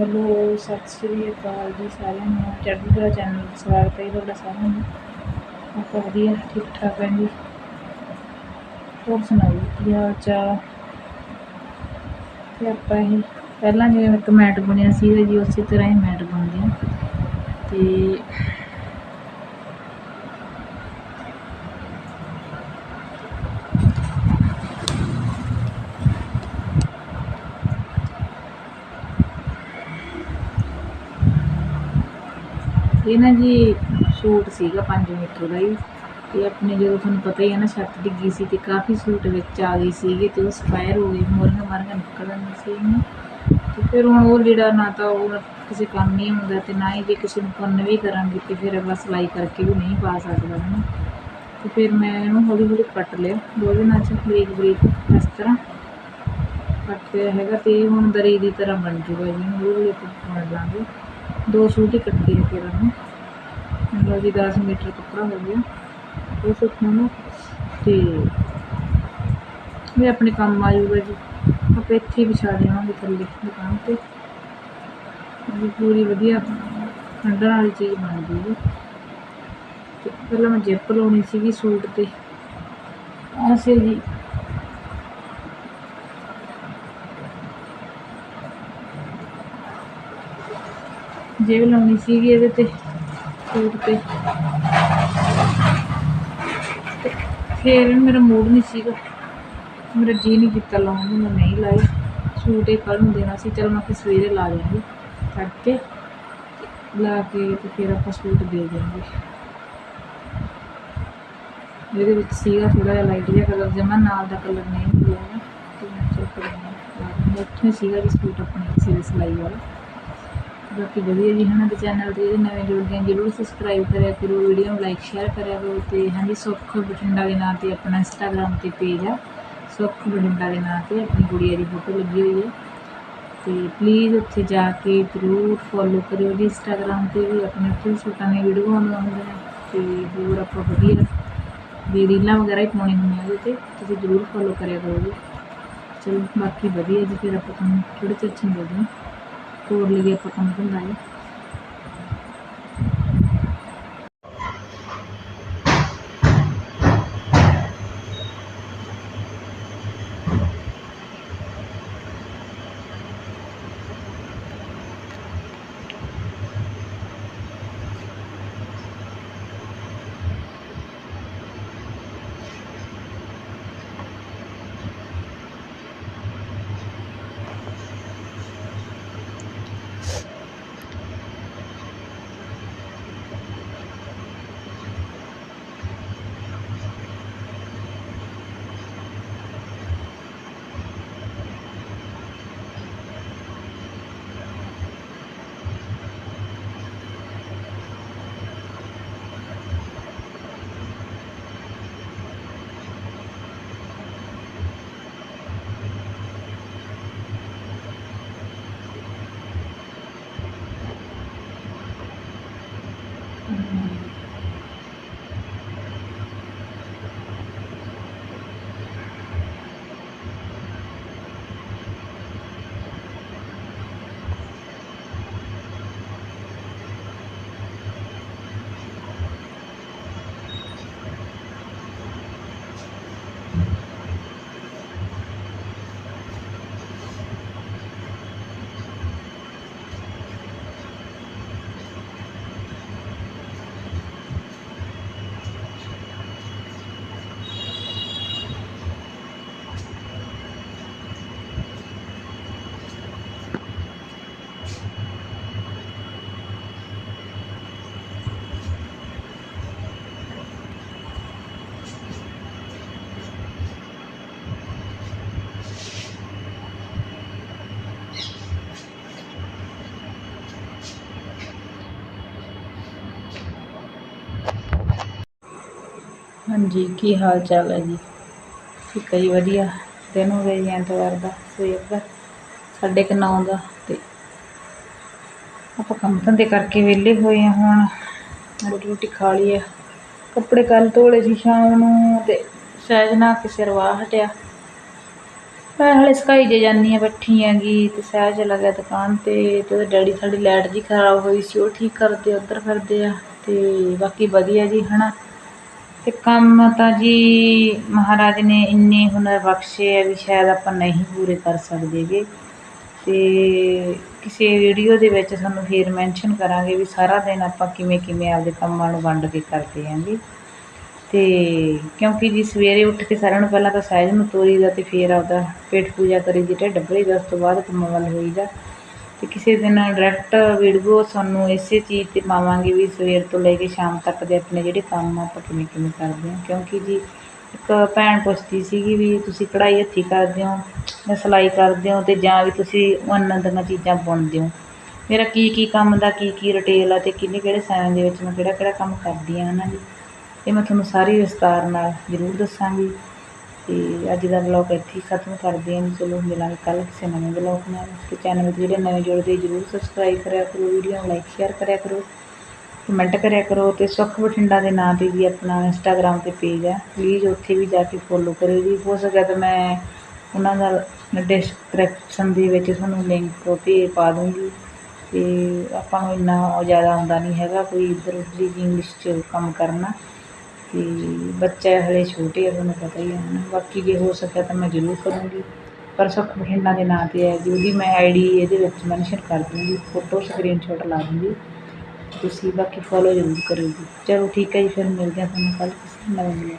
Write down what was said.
ਹਾਂਜੀ ਹੈਲੋ ਸਤਿ ਸ਼੍ਰੀ ਅਕਾਲ ਜੀ ਸਾਰਿਆਂ ਨੂੰ, ਚੜ੍ਹਦੀ ਕਲਾ ਚੈਨਲ ਵਿੱਚ ਸਵਾਗਤ ਹੈ ਜੀ ਤੁਹਾਡਾ ਸਾਰਿਆਂ ਨੂੰ ਆਪਾਂ ਵਧੀਆ ਠੀਕ ਠਾਕ ਹਾਂ ਜੀ। ਹੋਰ ਸੁਣਾਓ ਕੀ ਹਾਲ ਚਾਲ? ਤੇ ਆਪਾਂ ਇਹ ਪਹਿਲਾਂ ਜਿਵੇਂ ਇੱਕ ਮੈਟ ਬਣਿਆ ਸੀ ਜੀ, ਉਸੇ ਤਰ੍ਹਾਂ ਹੀ ਮੈਟ ਬਣਦੇ ਹਾਂ। ਤੇ ਇਹ ਨਾ ਜੀ ਸੂਟ ਸੀਗਾ 5 ਮੀਟਰ ਦਾ ਹੀ ਤੇ ਆਪਣੇ ਜਦੋਂ ਤੁਹਾਨੂੰ ਪਤਾ ਹੀ ਹੈ ਨਾ, ਛੱਤ ਡਿੱਗੀ ਸੀ ਤੇ ਕਾਫੀ ਸੂਟ ਵਿੱਚ ਆ ਗਏ ਸੀਗੇ ਤੇ ਉਹ ਸਪਾਇਰ ਹੋ ਗਏ ਮੋਰੀਆਂ ਮਾਰੀਆਂ ਨਿਕਲਣ ਸੀ ਇਹਨੂੰ। ਤੇ ਫਿਰ ਹੁਣ ਉਹ ਜਿਹੜਾ ਨਾ ਤਾਂ ਉਹ ਕਿਸੇ ਕੰਮ ਨਹੀਂ ਹੁੰਦਾ ਤੇ ਨਾ ਹੀ ਜੇ ਕਿਸੇ ਨੂੰ ਪੁੰਨ ਵੀ ਕਰਾਂਗੇ ਤੇ ਫਿਰ ਅਗਲਾ ਸਿਲਾਈ ਕਰਕੇ ਵੀ ਨਹੀਂ ਪਾ ਸਕਦਾ ਹੈ ਨਾ ਤੇ ਫਿਰ ਮੈਂ ਇਹਨੂੰ ਹੌਲੀ ਹੌਲੀ ਕੱਟ ਲਿਆ। ਦੋ ਦਿਨਾਂ ਚ ਬਰੀਕ ਬਰੀਕ ਇਸ ਤਰ੍ਹਾਂ ਕੱਟ ਹੈਗਾ ਤੇ ਹੁਣ ਦਰੀ ਦੀ ਤਰ੍ਹਾਂ ਬਣ ਜੂਗਾ ਜੀ। ਉਹ ਵੀ ਆਪਾਂ ਬਣ ਲਾਂਗੇ ਦੋ ਸੂਟ ਹੀ ਕੱਟੇ ਆ ਫਿਰ ਉਹਨੂੰ। ਮਤਲਬ ਜੀ 10 ਮੀਟਰ ਕੱਪੜਾ ਹੋ ਗਿਆ। ਉਹ ਸੂਟ ਨੂੰ ਤੇ ਇਹ ਆਪਣੇ ਕੰਮ ਆ ਜਾਊਗਾ ਜੀ। ਆਪਾਂ ਇੱਥੇ ਹੀ ਵਿਛਾ ਦੇਵਾਂਗੇ ਥੱਲੇ ਦੁਕਾਨ ਤੇ। ਇਹ ਪੂਰੀ ਵਧੀਆ ਠੰਡਣ ਵਾਲੀ ਚੀਜ਼ ਬਣ ਜੂਗੀ। ਤੇ ਪਹਿਲਾਂ ਮੈਂ ਜਿੱਪ ਲਾਉਣੀ ਸੀਗੀ ਸੂਟ ਤੇ। ਐਸੇ ਜੀ। ਜੇਬ ਲਾਉਣੀ ਸੀਗੀ ਇਹਦੇ ਤੇ, ਸੂਟ ਤੇ। ਤੇ ਫਿਰ ਮੇਰਾ ਮੂਡ ਨਹੀਂ ਸੀਗਾ। ਮੇਰਾ ਜੀ ਨਹੀਂ ਕੀਤਾ ਲਾਉਣ ਨੂੰ, ਮੈਂ ਨਹੀਂ ਲਾਈ ਸੂਟ ਇਹ ਕੱਲ੍ਹ ਨੂੰ ਦੇਣਾ ਸੀ, ਚਲ ਮੈਂ ਫਿਰ ਸਵੇਰੇ ਲਾ ਜਾਵਾਂਗੀ ਕਰਕੇ ਲਾ ਕੇ ਤੇ ਫਿਰ ਆਪਾਂ ਸੂਟ ਦੇ ਦਿਆਂਗੇ। ਇਹਦੇ ਵਿੱਚ ਸੀਗਾ ਥੋੜਾ ਜਿਹਾ ਲਾਈਟ ਜਿਹਾ ਕਲਰ ਜਮਾ ਨਾਲ ਦਾ ਕਲਰ ਨਹੀਂ ਮਿਲਿਆ ਤੇ ਮੈਂ ਚਲ ਕਰਾਂਗਾ ਉੱਥੇ ਸੀਗਾ ਵੀ ਸੂਟ ਆਪਣੇ ਸਿਰੇ ਸਿਲਾਈ ਵਾਲਾ। ਬਾਕੀ ਵਧੀਆ ਜੀ, ਹਨਾ, ਤੇ ਚੈਨਲ ਤੇ ਜਿਹੜੇ ਨਵੇਂ ਜੁੜਦੇ ਆ ਜਰੂਰ ਸਬਸਕ੍ਰਾਈਬ ਕਰਿਆ ਕਰੋ ਵੀਡੀਓ ਨੂੰ ਲਾਈਕ ਸ਼ੇਅਰ ਕਰਿਆ ਕਰੋ, ਤੇ ਹਾਂਜੀ, ਸੁੱਖ ਬਠਿੰਡਾ ਦੇ ਨਾਂ ਤੇ ਆਪਣਾ ਇੰਸਟਾਗ੍ਰam ਤੇ ਪੇਜ ਆ। ਸੁੱਖ ਬਠਿੰਡਾ ਦੇ ਨਾਂ ਤੇ ਆਪਣੀ ਗੁੜੀਆ ਦੀ ਫੋਟੋ ਲੱਗੀ ਹੋਈ ਹੈ ਤੇ ਪਲੀਜ਼ ਉੱਥੇ ਜਾ ਕੇ ਜ਼ਰੂਰ ਫੋਲੋ ਕਰਿਓ ਜੀ ਇੰਸਟਾਗ੍ਰam ਤੇ ਵੀ ਆਪਣੇ ਉੱਥੇ ਵੀ ਸੂਟਾਂ ਦੀਆਂ ਵੀਡੀਓ ਆਉਂਦੀਆਂ ਆ। ਤੇ ਹੋਰ ਆਪਾਂ ਵਧੀਆ ਵੀ ਰੀਲਾਂ ਵਗੈਰਾ ਹੀ ਪਾਉਣੀ ਹੁੰਦੀਆਂ ਉਹਦੇ ਤੇ, ਤੁਸੀਂ ਜ਼ਰੂਰ ਫੋਲੋ ਕਰਿਆ ਕਰੋ ਜੀ। ਚਲੋ, ਬਾਕੀ ਵਧੀਆ ਜੀ, ਫਿਰ ਆਪਾਂ ਤੁਹਾਨੂੰ ਥੋੜੇ ਚਿਰ ਚ ਮਿਲਦੇ ਹਾਂ ਤੋੜ ਲਈਏ ਆਪਾਂ ਕੰਮ ਧੰਦਾ ਹੈ। ਹਾਂਜੀ, ਕੀ ਹਾਲ ਚਾਲ ਹੈ ਜੀ? ਠੀਕ ਹੈ ਜੀ, ਵਧੀਆ। ਦਿਨ ਹੋ ਗਿਆ ਜੀ ਐਤਵਾਰ ਦਾ, ਸਵੇਰ ਦਾ, ਸਾਢੇ ਕੁ ਨੌ ਦਾ ਤੇ ਆਪਾਂ ਕੰਮ ਧੰਦੇ ਕਰਕੇ ਵਿਹਲੇ ਹੋਏ ਆ ਹੁਣ। ਰੋਟੀ ਰੋਟੀ ਖਾ ਲਈ ਆ। ਕੱਪੜੇ ਕੱਲ੍ਹ ਧੋਲੇ ਸੀ ਸ਼ਾਮ ਨੂੰ ਤੇ ਸਹਿਜ ਨਾ ਕਿਸੇ ਸਿਰ ਹਟਿਆ। ਮੈਂ ਹਲੇ ਸਕਾਈ ਜੇ ਜਾਨੀ ਆ ਬੈਠੀ ਹੈਗੀ ਤੇ ਸਹਿਜ ਚਲਾ ਗਿਆ ਦੁਕਾਨ ਤੇ ਤੇ ਉਹਦੇ ਡੈਡੀ ਸਾਡੀ ਲਾਈਟ ਜੀ ਖਰਾਬ ਹੋਈ ਸੀ, ਉਹ ਠੀਕ ਕਰਦੇ ਉੱਧਰ ਫਿਰਦੇ ਆ ਤੇ ਬਾਕੀ ਵਧੀਆ ਜੀ, ਹਨਾ? ਅਤੇ ਕੰਮ ਤਾਂ ਜੀ ਮਹਾਰਾਜ ਨੇ ਇੰਨੇ ਹੁਨਰ ਬਖਸ਼ੇ ਆ ਵੀ ਸ਼ਾਇਦ ਆਪਾਂ ਨਹੀਂ ਪੂਰੇ ਕਰ ਸਕਦੇ ਸਕਦੇਗੇ ਅਤੇ ਕਿਸੇ ਵੀਡੀਓ ਦੇ ਵਿੱਚ ਤੁਹਾਨੂੰ ਫਿਰ ਮੈਂਸ਼ਨ ਕਰਾਂਗੇ ਵੀ ਸਾਰਾ ਦਿਨ ਆਪਾਂ ਕਿਵੇਂ ਕਿਵੇਂ ਆਪਦੇ ਕੰਮਾਂ ਨੂੰ ਵੰਡ ਕੇ ਕਰਦੇ ਆਂਗੇ ਅਤੇ ਕਿਉਂਕਿ ਜੀ ਸਵੇਰੇ ਉੱਠ ਕੇ ਸਾਰਿਆਂ ਨੂੰ ਪਹਿਲਾਂ ਤਾਂ ਸਹਿਜ ਨੂੰ ਤੋਰੀਦਾ ਅਤੇ ਫਿਰ ਆਪਦਾ ਪੇਟ ਪੂਜਾ ਕਰੀਦੀ ਢਿੱਡ ਭਰੀਦਾ ਉਸ ਤੋਂ ਬਾਅਦ ਕੰਮਾਂ ਵੱਲ ਹੋਈਦਾ। ਅਤੇ ਕਿਸੇ ਦਿਨ ਡਾਇਰੈਕਟ ਵੀਡੀਓ ਤੁਹਾਨੂੰ ਇਸੇ ਚੀਜ਼ ਤੇ ਪਾਵਾਂਗੇ ਵੀ ਸਵੇਰ ਤੋਂ ਲੈ ਕੇ ਸ਼ਾਮ ਤੱਕ ਦੇ ਆਪਣੇ ਜਿਹੜੇ ਕੰਮ ਆ ਆਪਾਂ ਕਿਵੇਂ ਕਿਵੇਂ ਕਰਦੇ ਹਾਂ। ਕਿਉਂਕਿ ਜੀ ਇੱਕ ਭੈਣ ਪੁੱਛਦੀ ਸੀਗੀ ਵੀ ਤੁਸੀਂ ਕਢਾਈ ਹੱਥੀਂ ਕਰਦੇ ਹੋ, ਜਾਂ ਸਿਲਾਈ ਕਰਦੇ ਹੋ ਅਤੇ ਜਾਂ ਵੀ ਤੁਸੀਂ ਉਹਨਾਂ ਦੀਆਂ ਚੀਜ਼ਾਂ ਬੁਣਦੇ ਹੋ। ਮੇਰਾ ਕੀ ਕੀ ਕੰਮ ਦਾ ਕੀ ਕੀ ਰਿਟੇਲ ਆ ਅਤੇ ਕਿਹੜੇ ਕਿਹੜੇ ਸਮੇਂ ਦੇ ਵਿੱਚ ਮੈਂ ਕਿਹੜਾ ਕਿਹੜਾ ਕੰਮ ਕਰਦੀ ਹਾਂ ਹੈ ਨਾ ਜੀ। ਇਹ ਮੈਂ ਤੁਹਾਨੂੰ ਸਾਰੀ ਵਿਸਤਾਰ ਨਾਲ ਜ਼ਰੂਰ ਦੱਸਾਂਗੀ। ਤੇ ਅੱਜ ਦਾ ਵਲੌਗ ਇੱਥੇ ਹੀ ਖਤਮ ਕਰਦੇ ਹਾਂ। ਚਲੋ ਮਿਲਾਂਗੇ ਕੱਲ੍ਹ ਕਿਸੇ ਨਵੇਂ ਵਲੌਗ ਨਾਲ ਤੇ ਚੈਨਲ ਤੇ ਜਿਹੜੇ ਨਵੇਂ ਜੁੜਦੇ ਜ਼ਰੂਰ ਸਬਸਕ੍ਰਾਈਬ ਕਰਿਆ ਕਰੋ ਵੀਡੀਓ ਨੂੰ ਲਾਈਕ ਸ਼ੇਅਰ ਕਰਿਆ ਕਰੋ ਕਮੈਂਟ ਕਰਿਆ ਕਰੋ ਤੇ ਸੁੱਖ ਬਠਿੰਡਾ ਦੇ ਨਾਂ ਤੇ ਵੀ ਆਪਣਾ ਇੰਸਟਾਗ੍ਰਾਮ ਤੇ ਪੇਜ ਹੈ। ਪਲੀਜ਼ ਉੱਥੇ ਵੀ ਜਾ ਕੇ ਫੋਲੋ ਕਰਿਓ ਜੀ। ਹੋ ਸਕਿਆ ਤਾਂ ਮੈਂ ਉਹਨਾਂ ਦਾ ਡਿਸਕ੍ਰਿਪਸ਼ਨ ਦੇ ਵਿੱਚ ਤੁਹਾਨੂੰ ਲਿੰਕ ਤੇ ਪਾ ਦੂੰਗੀ। ਤੇ ਆਪਾਂ ਨੂੰ ਇੰਨਾ ਜ਼ਿਆਦਾ ਆਉਂਦਾ ਨਹੀਂ ਹੈਗਾ ਕੋਈ ਇੱਧਰ ਉੱਧਰ ਦੀ ਇੰਗਲਿਸ਼ 'ਚ ਕੰਮ ਕਰਨਾ। ਤੇ ਬੱਚਾ ਹਲੇ ਛੋਟੇ ਆ, ਤੁਹਾਨੂੰ ਪਤਾ ਹੀ ਹੈ ਨਾ ਬਾਕੀ ਜੇ ਹੋ ਸਕਿਆ ਤਾਂ ਮੈਂ ਜ਼ਰੂਰ ਕਰੂੰਗੀ। ਪਰ ਸੁੱਖ ਬਠਿੰਡਾ ਦੇ ਨਾਂ ਤੇ ਹੈ ਜੀ, ਉਹਦੀ ਮੈਂ ਆਈਡੀ ਇਹਦੇ ਵਿੱਚ ਮੈਨਸ਼ਨ ਕਰ ਦੂੰਗੀ ਫੋਟੋ ਸਕਰੀਨਸ਼ਾਟ ਲਾ ਦੂੰਗੀ। ਤੁਸੀਂ ਬਾਕੀ ਫੋਲੋ ਜ਼ਰੂਰ ਕਰਿਓ ਜੀ। ਚਲੋ ਠੀਕ ਹੈ ਜੀ, ਫਿਰ ਮਿਲਦੇ ਹਾਂ ਤੁਹਾਨੂੰ ਕੱਲ੍ਹ ਕਿਸੇ ਨਵੇਂ ਵੀਡੀਓ